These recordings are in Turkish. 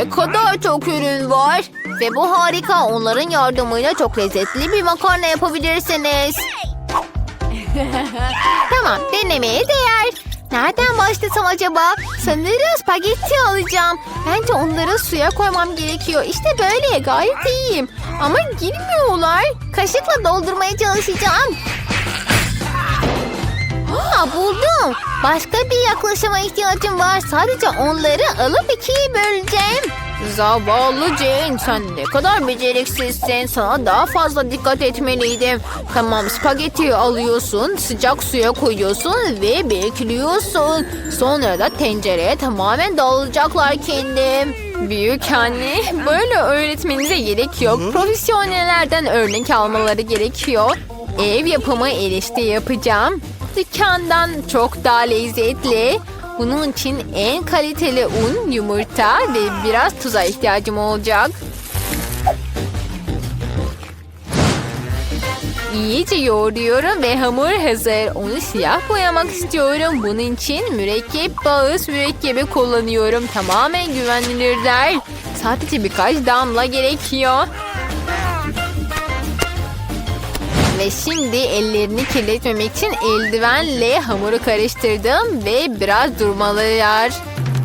Ne kadar çok ürün var. Ve bu harika. Onların yardımıyla çok lezzetli bir makarna yapabilirsiniz. tamam denemeye değer. Nereden başlasam acaba? Sanırım spagetti alacağım. Bence onları suya koymam gerekiyor. İşte böyle gayet iyiyim. Ama girmiyorlar. Kaşıkla doldurmaya çalışacağım. Aa, buldum. Başka bir yaklaşıma ihtiyacım var. Sadece onları alıp ikiye böleceğim. Zavallı Jane sen ne kadar beceriksizsin. Sana daha fazla dikkat etmeliydim. Tamam spagettiyi alıyorsun, sıcak suya koyuyorsun ve bekliyorsun. Sonra da tencereye tamamen dağılacaklar kendim. Büyük anne böyle öğretmenize gerek yok. Profesyonellerden örnek almaları gerekiyor. Ev yapımı erişte yapacağım. Dükkandan çok daha lezzetli. Bunun için en kaliteli un, yumurta ve biraz tuza ihtiyacım olacak. İyice yoğuruyorum ve hamur hazır. Onu siyah boyamak istiyorum. Bunun için mürekkep bağız mürekkebi kullanıyorum. Tamamen güvenilirler. Sadece birkaç damla gerekiyor. Ve şimdi ellerini kirletmemek için eldivenle hamuru karıştırdım ve biraz durmalılar.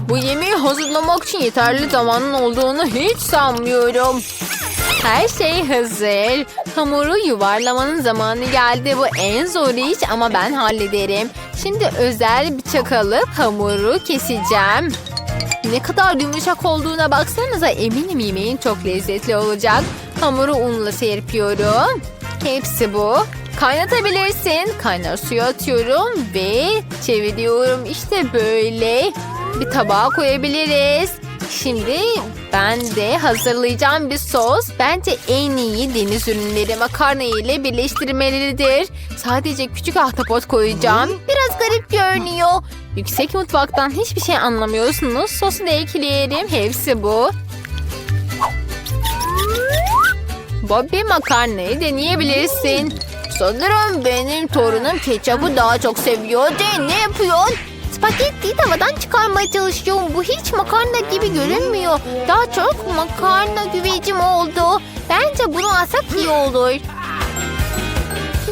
Bu yemeği hazırlamak için yeterli zamanın olduğunu hiç sanmıyorum. Her şey hazır. Hamuru yuvarlamanın zamanı geldi. Bu en zor iş ama ben hallederim. Şimdi özel bıçak alıp hamuru keseceğim. Ne kadar yumuşak olduğuna baksanıza eminim yemeğin çok lezzetli olacak. Hamuru unla serpiyorum. Hepsi bu. Kaynatabilirsin. Kaynar suya atıyorum ve çeviriyorum. İşte böyle. Bir tabağa koyabiliriz. Şimdi ben de hazırlayacağım bir sos. Bence en iyi deniz ürünleri makarna ile birleştirmelidir. Sadece küçük ahtapot koyacağım. Biraz garip görünüyor. Yüksek mutfaktan hiçbir şey anlamıyorsunuz. Sosu da ekleyelim. Hepsi bu. Bobby makarnayı deneyebilirsin. Sanırım benim torunum ketçapı daha çok seviyor. Jane ne yapıyorsun? Spagettiyi tavadan çıkarmaya çalışıyorum. Bu hiç makarna gibi görünmüyor. Daha çok makarna güvecim oldu. Bence bunu alsak iyi olur.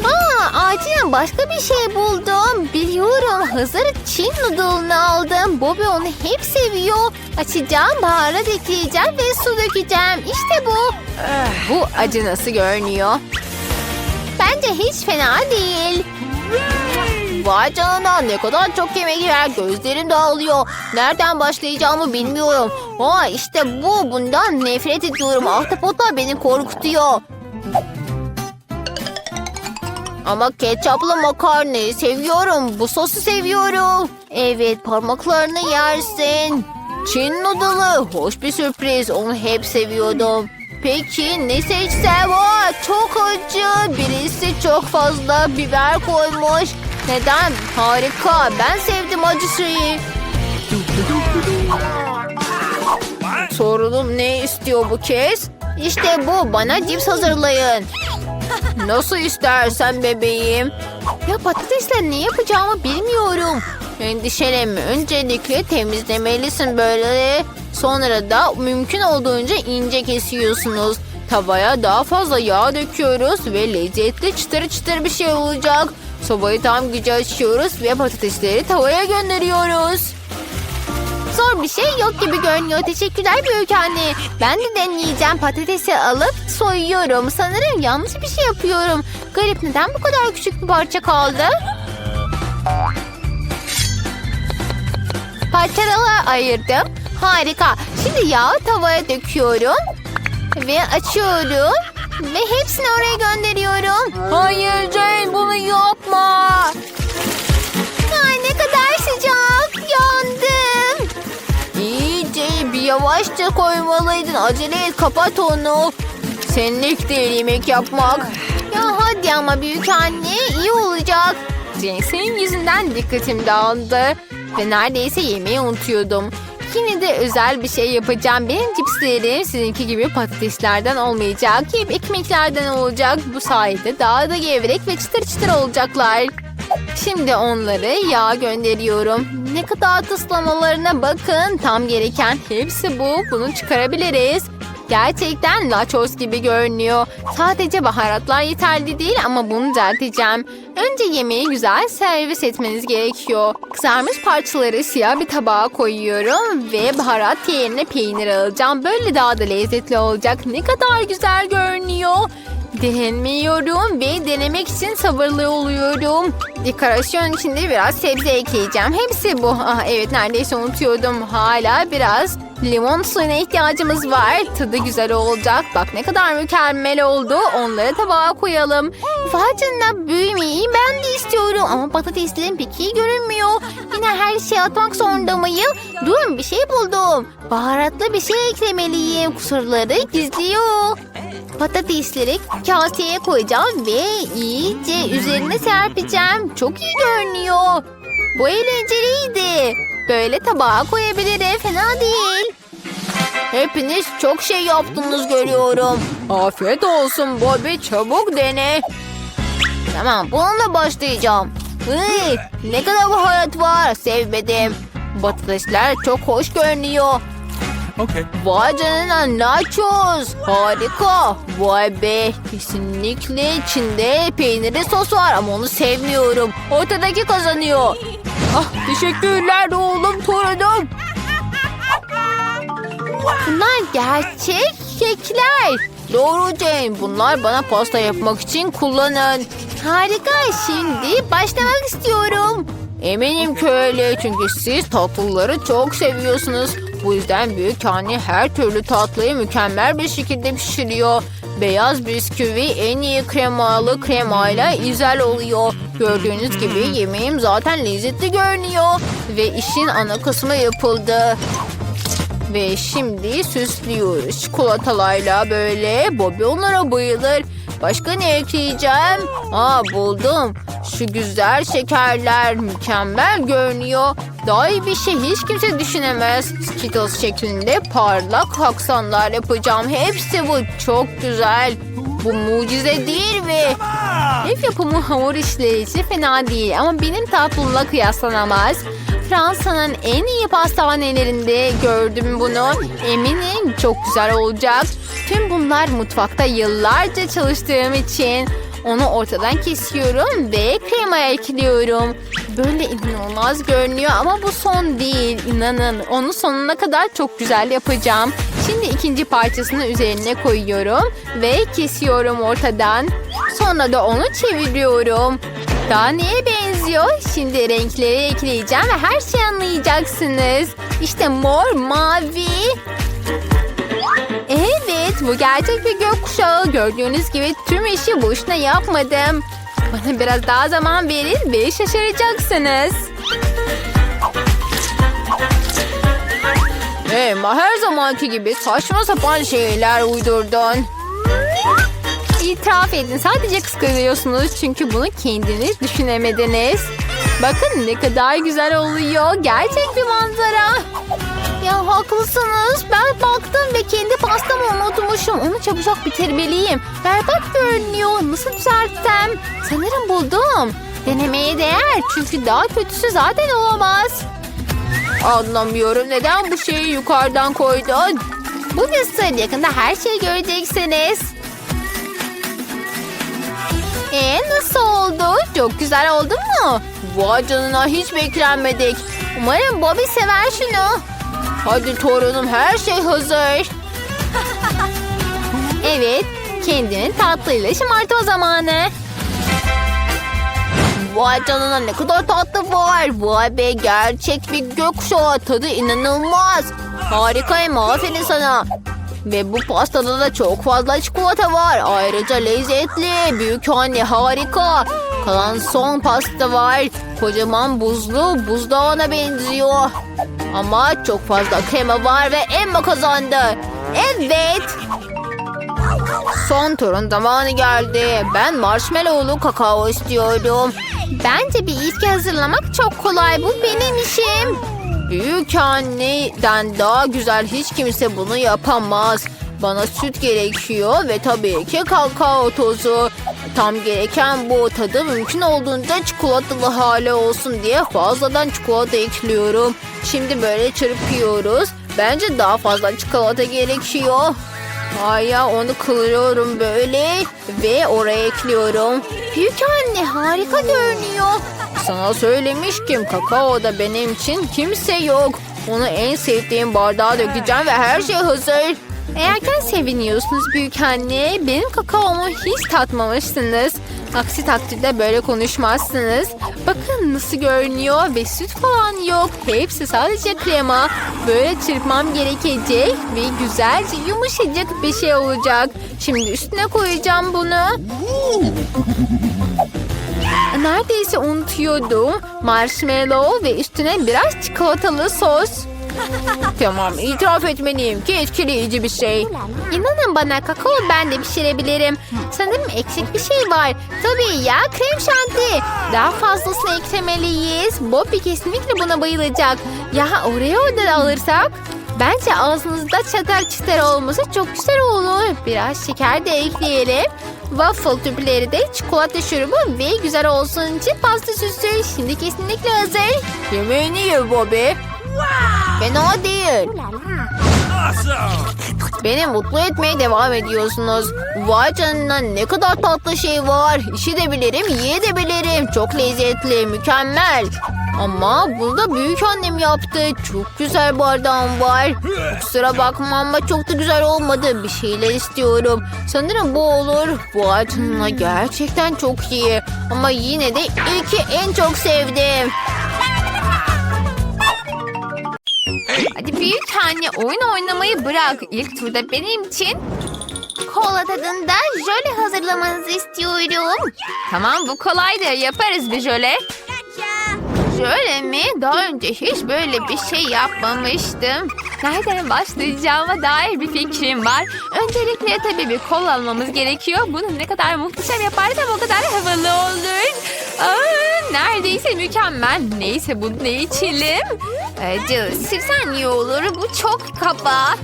Aa, acilen başka bir şey buldum. Biliyorum hazır Çin noodle'ını aldım. Bobby onu hep seviyor. Açacağım, baharat ekleyeceğim ve su dökeceğim. İşte bu. Bu acı nasıl görünüyor? Bence hiç fena değil. Vay canına ne kadar çok yemek yer. Gözlerim dağılıyor. Nereden başlayacağımı bilmiyorum. Aa işte bu. Bundan nefret ediyorum. Ahtapotlar beni korkutuyor. Ama ketçaplı makarnayı seviyorum. Bu sosu seviyorum. Evet parmaklarını yersin. Çin noodle'ı hoş bir sürpriz. Onu hep seviyordum. Peki ne seçsem? Aa, çok acı. Birisi çok fazla biber koymuş. Neden? Harika. Ben sevdim acı şeyi. Sorunum ne istiyor bu kez? İşte bu. Bana cips hazırlayın. Nasıl istersen bebeğim. Ya patatesle ne yapacağımı bilmiyorum. Endişelenme. Öncelikle temizlemelisin böyle. Sonra da mümkün olduğunca ince kesiyorsunuz. Tavaya daha fazla yağ döküyoruz ve lezzetli çıtır çıtır bir şey olacak. Sobayı tam gücü açıyoruz ve patatesleri tavaya gönderiyoruz. Zor bir şey yok gibi görünüyor. Teşekkürler büyük anne. Ben de deneyeceğim. Patatesi alıp soyuyorum. Sanırım yanlış bir şey yapıyorum. Garip neden bu kadar küçük bir parça kaldı? Parçalara ayırdım. Harika. Şimdi yağı tavaya döküyorum. Ve açıyorum. Ve hepsini oraya gönderiyorum. Hayır Jane bunu yapma. Yavaşça koymalıydın. Acele et kapat onu. Senlik değil yemek yapmak. Ya hadi ama büyük anne iyi olacak. Senin yüzünden dikkatim dağıldı. Ve neredeyse yemeği unutuyordum. Yine de özel bir şey yapacağım. Benim cipslerim sizinki gibi patateslerden olmayacak. Hep ekmeklerden olacak. Bu sayede daha da gevrek ve çıtır çıtır olacaklar. Şimdi onları yağa gönderiyorum. Ne kadar tıslamalarına bakın. Tam gereken hepsi bu. Bunu çıkarabiliriz. Gerçekten nachos gibi görünüyor. Sadece baharatlar yeterli değil ama bunu düzelteceğim. Önce yemeği güzel servis etmeniz gerekiyor. Kızarmış parçaları siyah bir tabağa koyuyorum ve baharat yerine peynir alacağım. Böyle daha da lezzetli olacak. Ne kadar güzel görünüyor. Denemiyorum ve denemek için sabırlı oluyorum. Dekorasyon içinde biraz sebze ekleyeceğim. Hepsi bu. Ah, evet neredeyse unutuyordum. Hala biraz limon suyuna ihtiyacımız var. Tadı güzel olacak. Bak ne kadar mükemmel oldu. Onları tabağa koyalım. Canına büyümeyi ben de istiyorum. Ama patateslerin pek iyi görünmüyor. Yine her şeyi atmak zorunda mıyım? Durun bir şey buldum. Baharatlı bir şey eklemeliyim. Kusurları gizliyor. Patatesleri kaseye koyacağım ve iyice üzerine serpeceğim. Çok iyi görünüyor. Bu eğlenceliydi. Böyle tabağa koyabilirim. Fena değil. Hepiniz çok şey yaptınız görüyorum. Afiyet olsun Bobby. Çabuk dene. Tamam bununla başlayacağım. Iy, ne kadar baharat var. Sevmedim. Patatesler çok hoş görünüyor. Okay. Vay canına nachos. Harika. Vay be. Kesinlikle içinde peynirli sos var ama onu sevmiyorum. Ortadaki kazanıyor. Ah teşekkürler oğlum torunum. Bunlar gerçek kekler. Doğru Jane. Bunlar bana pasta yapmak için kullanın. Harika. Şimdi başlamak istiyorum. Eminim ki öyle çünkü siz tatlıları çok seviyorsunuz. Bu yüzden büyük anne her türlü tatlıyı mükemmel bir şekilde pişiriyor. Beyaz bisküvi en iyi kremalı kremayla güzel oluyor. Gördüğünüz gibi yemeğim zaten lezzetli görünüyor. Ve işin ana kısmı yapıldı. Ve şimdi süslüyoruz çikolatalarla böyle. Bobby onlara bayılır. Başka ne ekleyeceğim? Aa buldum. Şu güzel şekerler mükemmel görünüyor. Daha iyi bir şey hiç kimse düşünemez. Skittles şeklinde parlak aksanlar yapacağım. Hepsi bu çok güzel. Bu mucize değil mi? Ev yapımı hamur işleyişi fena değil ama benim tatlımla kıyaslanamaz. Fransa'nın en iyi pastanelerinde gördüm bunu. Eminim çok güzel olacak. Tüm bunlar mutfakta yıllarca çalıştığım için onu ortadan kesiyorum ve krema ekliyorum. Böyle inanılmaz görünüyor ama bu son değil. İnanın onu sonuna kadar çok güzel yapacağım. Şimdi ikinci parçasını üzerine koyuyorum ve kesiyorum ortadan. Sonra da onu çeviriyorum. Daha neye benziyor? Şimdi renkleri ekleyeceğim ve her şeyi anlayacaksınız. İşte mor, mavi. Bu gerçek bir gökkuşağı. Gördüğünüz gibi tüm işi boşuna yapmadım. Bana biraz daha zaman verin ve şaşıracaksınız. Emma her zamanki gibi saçma sapan şeyler uydurdun. İtiraf edin sadece kıskanıyorsunuz çünkü bunu kendiniz düşünemediniz. Bakın ne kadar güzel oluyor. Gerçek bir manzara. Ya haklısınız. Unutmuşum. Onu çabucak bitirmeliyim. Berbat görünüyor. Nasıl düzeltsem? Sanırım buldum. Denemeye değer. Çünkü daha kötüsü zaten olamaz. Anlamıyorum. Neden bu şeyi yukarıdan koydun? Bu sır. Yakında her şeyi göreceksiniz. Ee, nasıl oldu? Çok güzel oldu mu? Vay canına hiç beklenmedik. Umarım Bobby sever şunu. Hadi torunum her şey hazır. Evet, kendini tatlıyla şımartma zamanı. Vay canına ne kadar tatlı var. Vay be gerçek bir gökkuşağı tadı inanılmaz. Harika Emma aferin sana. Ve bu pastada da çok fazla çikolata var. Ayrıca lezzetli. Büyük anne harika. Kalan son pasta var. Kocaman buzlu buzdağına benziyor. Ama çok fazla krema var ve Emma kazandı. Evet. Son turun zamanı geldi. Ben marshmallowlu kakao istiyorum. Bence bir içki hazırlamak çok kolay. Bu benim işim. Büyük anneden daha güzel hiç kimse bunu yapamaz. Bana süt gerekiyor ve tabii ki kakao tozu. tam gereken bu. Tadı mümkün olduğunca çikolatalı hali olsun diye fazladan çikolata ekliyorum. Şimdi böyle çırpıyoruz. Bence daha fazla çikolata gerekiyor. Ay ya onu kıvırıyorum böyle ve oraya ekliyorum. Büyük anne harika görünüyor. Sana söylemiştim kakao da benim için kimse yok. Onu en sevdiğim bardağa dökeceğim ve her şey hazır. Eğerken seviniyorsunuz büyük anne. Benim kakaomu hiç tatmamışsınız. Aksi takdirde böyle konuşmazsınız. Bakın nasıl görünüyor ve süt falan yok. Hepsi sadece krema. Böyle çırpmam gerekecek ve güzelce yumuşacık bir şey olacak. Şimdi üstüne koyacağım bunu. Neredeyse unutuyordum. Marshmallow ve üstüne biraz çikolatalı sos. tamam itiraf etmeliyim ki etkileyici bir şey. İnanın bana kakao ben de pişirebilirim. Sanırım eksik bir şey var. Tabii ya krem şanti. Daha fazlasını eklemeliyiz. Bobby kesinlikle buna bayılacak. Ya Oreo da alırsak? Bence ağzınızda çatar çıtır olması çok güzel olur. Biraz şeker de ekleyelim. Waffle tüpleri de çikolata şurubu ve güzel olsun için pasta süsü. Şimdi kesinlikle hazır. Yemeğini ye Bobby. Fena değil. Beni mutlu etmeye devam ediyorsunuz. Vay canına ne kadar tatlı şey var. İşi de bilirim, yiye de bilirim. Çok lezzetli, mükemmel. Ama bunu da büyük annem yaptı. Çok güzel bardağım var. Kusura bakma ama çok da güzel olmadı. Bir şeyler istiyorum. Sanırım bu olur. Canına gerçekten çok iyi. Ama yine de ilki en çok sevdim. Hadi büyük anne oyun oynamayı bırak. İlk turda benim için kola tadında jöle hazırlamanızı istiyorum. Tamam bu kolaydır yaparız bir jöle. Jöle mi? Daha önce hiç böyle bir şey yapmamıştım. Nereden başlayacağıma dair bir fikrim var. Öncelikle tabii bir kol almamız gerekiyor. Bunu ne kadar muhteşem yaparsam o kadar havalı olur. Aa, neredeyse mükemmel. Neyse bunu ne içelim? Ee, Jill, sirsen iyi olur. Bu çok kaba.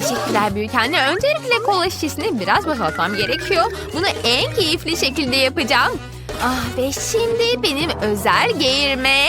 Teşekkürler büyük anne. Öncelikle kola şişesini biraz boşaltmam gerekiyor. Bunu en keyifli şekilde yapacağım. Ah ve şimdi benim özel geğirme.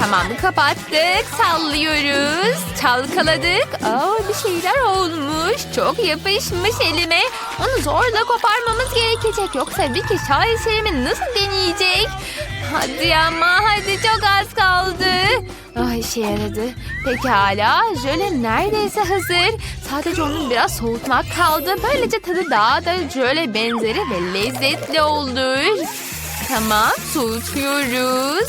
Tamam kapattık. Sallıyoruz. Çalkaladık. Aa, bir şeyler olmuş. Çok yapışmış elime. Onu zorla koparmamız gerekecek. Yoksa bir kişi şaheserimi nasıl deneyecek? Hadi ama hadi çok az kaldı. Ah işe yaradı. Pekala jöle neredeyse hazır. Sadece onu biraz soğutmak kaldı. Böylece tadı daha da jöle benzeri ve lezzetli olur. Tamam soğutuyoruz.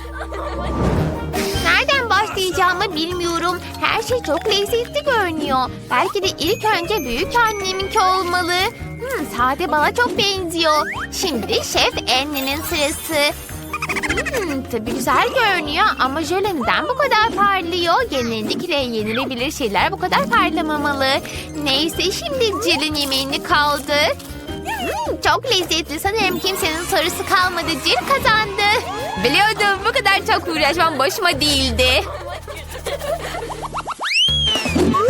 Yapacağımı bilmiyorum. Her şey çok lezzetli görünüyor. Belki de ilk önce büyük anneminki olmalı. Hmm, sade bala çok benziyor. Şimdi Şef Annie'nin sırası. Hmm, tabii güzel görünüyor ama jöle neden bu kadar parlıyor? Genellikle yenilebilir şeyler bu kadar parlamamalı. Neyse şimdi Jill'in yemeğini kaldı. Hmm, çok lezzetli. Sanırım kimsenin sorusu kalmadı. Jill kazandı. Biliyordum bu kadar çok uğraşmam başıma değildi.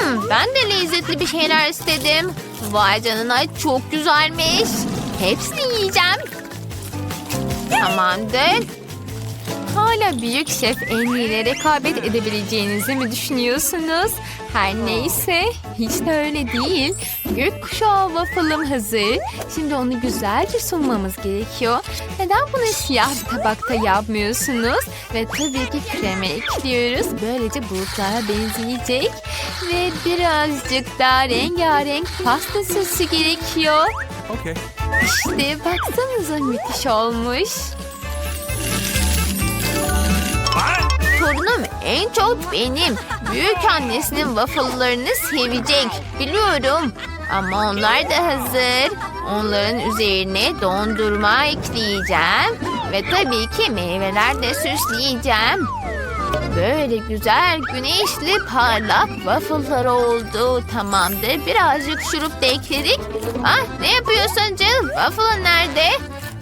Hmm, ben de lezzetli bir şeyler istedim. Vay canına çok güzelmiş. Hepsini yiyeceğim. Tamamdır. Hala büyük şef Annie ile rekabet edebileceğinizi mi düşünüyorsunuz? Her neyse hiç de öyle değil. Gökkuşağı waffle'ım hazır. Şimdi onu güzelce sunmamız gerekiyor. Neden bunu siyah bir tabakta yapmıyorsunuz? Ve tabii ki krema ekliyoruz. Böylece bulutlara benzeyecek. Ve birazcık daha rengarenk pasta sosu gerekiyor. Okay. İşte baksanıza müthiş olmuş. Torunum en çok benim. Büyük annesinin waffle'larını sevecek. Biliyorum. Ama onlar da hazır. Onların üzerine dondurma ekleyeceğim. Ve tabii ki meyveler de süsleyeceğim. Böyle güzel, güneşli, parlak waffle'lar oldu. Tamamdır. Birazcık şurup da ekledik. Ah, ne yapıyorsun Jill? Waffle nerede?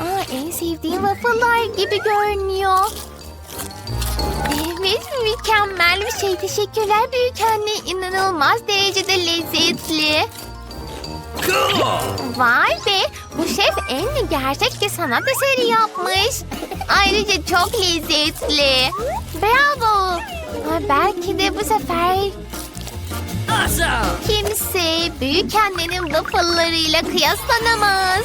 Aa, en sevdiğim waffle'lar gibi görünüyor. Evet, mükemmel bir şey. Teşekkürler büyük anne. İnanılmaz derecede lezzetli. Vay be, bu şef en gerçek bir sanat eseri yapmış. Ayrıca çok lezzetli. Bravo. Ha, belki de bu sefer kimse büyük annenin waffle'larıyla kıyaslanamaz.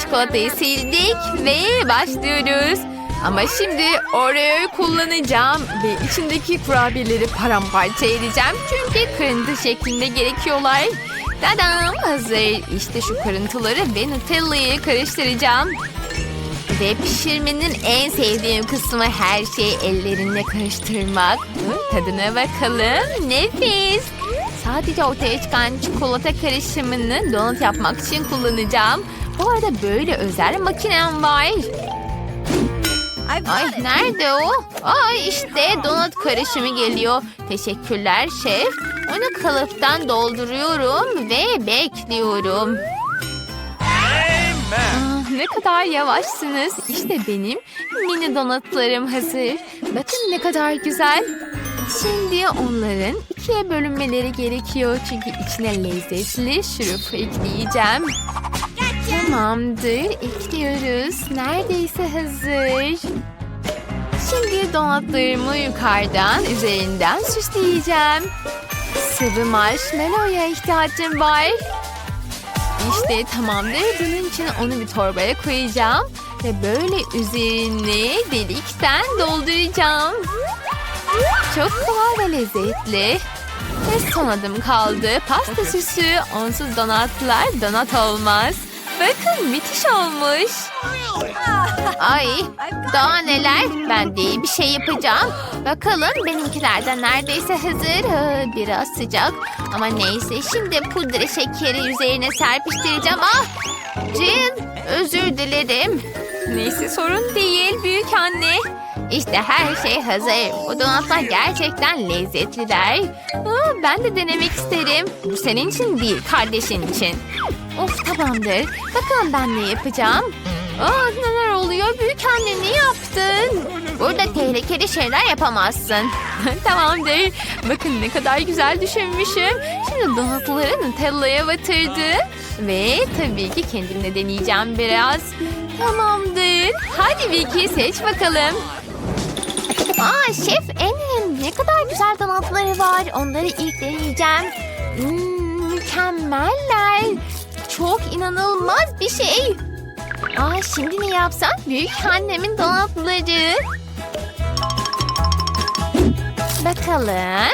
Çikolatayı sildik ve başlıyoruz. Ama şimdi Oreo'yu kullanacağım ve içindeki kurabiyeleri paramparça edeceğim. Çünkü kırıntı şeklinde gerekiyorlar. Dadam hazır. İşte şu kırıntıları ve Nutella'yı karıştıracağım. Ve pişirmenin en sevdiğim kısmı her şeyi ellerinle karıştırmak. Tadına bakalım. Nefis. Sadece ortaya çıkan çikolata karışımını donut yapmak için kullanacağım. Bu arada böyle özel makinem var. Ay nerede o? Ay işte donut karışımı geliyor. Teşekkürler şef. Onu kalıptan dolduruyorum ve bekliyorum. Ah, ne kadar yavaşsınız. İşte benim mini donutlarım hazır. Bakın ne kadar güzel. Şimdi onların ikiye bölünmeleri gerekiyor. Çünkü içine lezzetli şurup ekleyeceğim. Tamamdır. Ekliyoruz. Neredeyse hazır. Şimdi donatlarımı yukarıdan, üzerinden süsleyeceğim. Sıvı marshmallow'ya ihtiyacım var. İşte tamamdır. Bunun için onu bir torbaya koyacağım. Ve böyle üzerine delikten dolduracağım. Çok kolay ve lezzetli. Ve son adım kaldı. Pasta süsü. Onsuz donatlar donat olmaz. Bakın müthiş olmuş. Ay daha neler. Ben de iyi bir şey yapacağım. Bakalım benimkilerden neredeyse hazır. Ha, Biraz sıcak. Ama neyse şimdi pudra şekeri üzerine serpiştireceğim. Ah Cin özür dilerim. Neyse sorun değil büyük anne. İşte her şey hazır. Bu donatlar gerçekten lezzetliler. Aa, ben de denemek isterim. Bu senin için değil kardeşin için. Of tamamdır. Bakalım ben ne yapacağım. Aa, neler oluyor? Büyük anne ne yaptın? Burada tehlikeli şeyler yapamazsın. Tamamdır. Bakın ne kadar güzel düşünmüşüm. Şimdi donatları Nutella'ya batırdı. Ve tabii ki kendim de deneyeceğim biraz. Tamamdır. Hadi Vicky seç bakalım. Aa şef En'in ne kadar güzel donatları var. Onları ilk deneyeceğim. Hmm, mükemmeller. Çok inanılmaz bir şey. Aa şimdi ne yapsak? Büyük annemin donatları. Bakalım.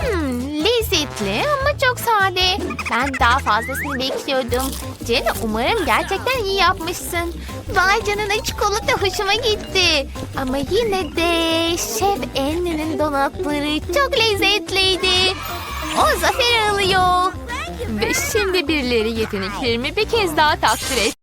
Hmm, lezzetli ama çok sade. Ben daha fazlasını bekliyordum. Jenny umarım gerçekten iyi yapmışsın. Vay canına çikolata hoşuma gitti. Ama yine de Şef Annie'nin donatları çok lezzetliydi. O zafer alıyor. Ve şimdi birileri yeteneklerimi bir kez daha takdir et.